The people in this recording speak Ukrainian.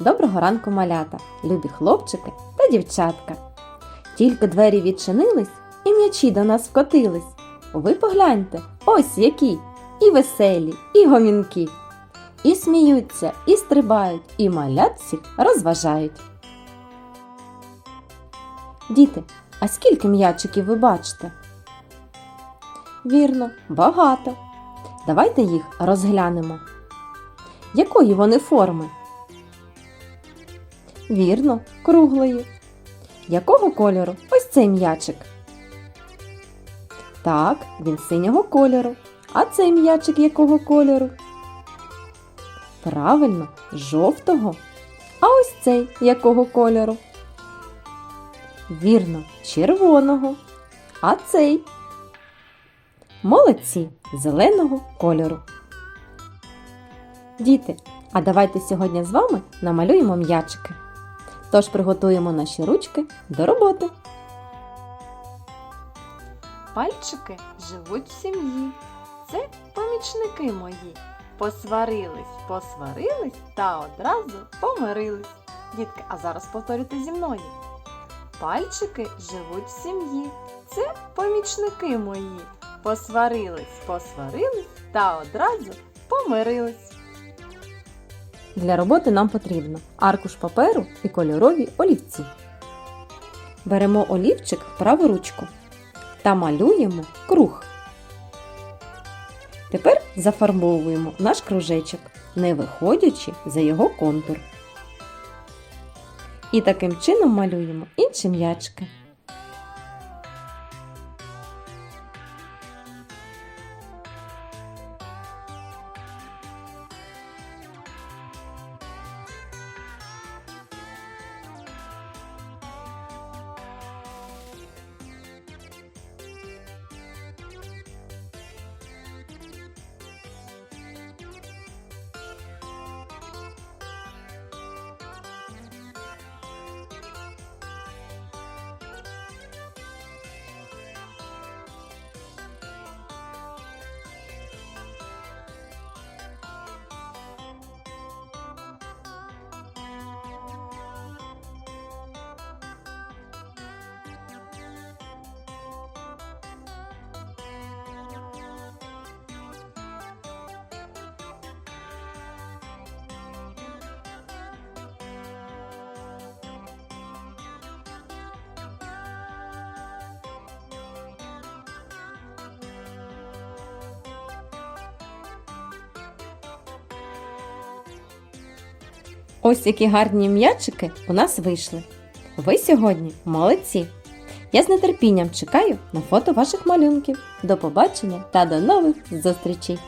Доброго ранку, малята, любі хлопчики та дівчатка. Тільки двері відчинились і м'ячі до нас вкотились. Ви погляньте, ось які і веселі, і гомінки. І сміються, і стрибають, і малят всіх розважають. Діти, а скільки м'ячиків ви бачите? Вірно, багато. Давайте їх розглянемо. Якої вони форми? Вірно, круглої. Якого кольору? Ось цей м'ячик. Так, він синього кольору. А цей м'ячик якого кольору? Правильно, жовтого. А ось цей якого кольору? Вірно, червоного. А цей? Молодці зеленого кольору. Діти, а давайте сьогодні з вами намалюємо м'ячики. Тож приготуємо наші ручки до роботи. Пальчики живуть в сім'ї. Це помічники мої. Посварились, посварились та одразу помирились. Дітки, а зараз повторюйте зі мною. Пальчики живуть в сім'ї. Це помічники мої. Посварились, посварились та одразу помирились. Для роботи нам потрібно аркуш паперу і кольорові олівці. Беремо олівчик в праву ручку та малюємо круг. Тепер зафарбовуємо наш кружечок, не виходячи за його контур. І таким чином малюємо інші м'ячки. Ось які гарні м'ячики у нас вийшли. Ви сьогодні молодці! Я з нетерпінням чекаю на фото ваших малюнків. До побачення та до нових зустрічей!